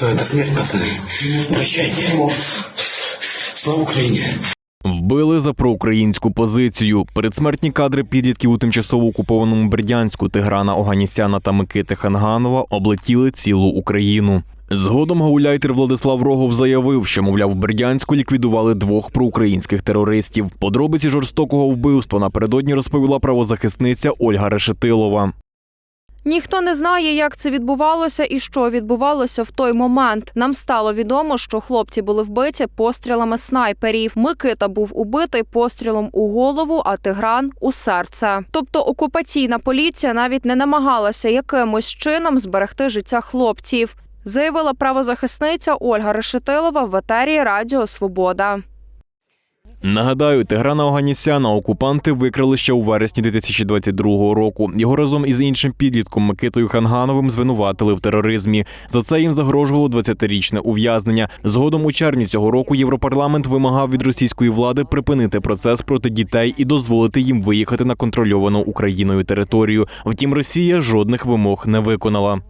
Все, это смерть, пацаны. Прощайте. Слава Украине. Вбили за проукраїнську позицію. Передсмертні кадри підлітків у тимчасово окупованому Бердянську Тиграна Оганісяна та Микити Ханганова облетіли цілу Україну. Згодом гауляйтер Владислав Рогов заявив, що, мовляв, в Бердянську ліквідували двох проукраїнських терористів. Подробиці жорстокого вбивства напередодні розповіла правозахисниця Ольга Решетилова. Ніхто не знає, як це відбувалося і що відбувалося в той момент. Нам стало відомо, що хлопці були вбиті пострілами снайперів. Микита був убитий пострілом у голову, а Тигран у серце. Тобто окупаційна поліція навіть не намагалася якимось чином зберегти життя хлопців. Заявила правозахисниця Ольга Решетилова в етері Радіо Свобода. Нагадаю, Тиграна Оганісяна окупанти викрали ще у вересні 2022 року. Його разом із іншим підлітком Микитою Хангановим звинуватили в тероризмі. За це їм загрожувало 20-річне ув'язнення. Згодом у червні цього року Європарламент вимагав від російської влади припинити процес проти дітей і дозволити їм виїхати на контрольовану Україною територію. Втім, Росія жодних вимог не виконала.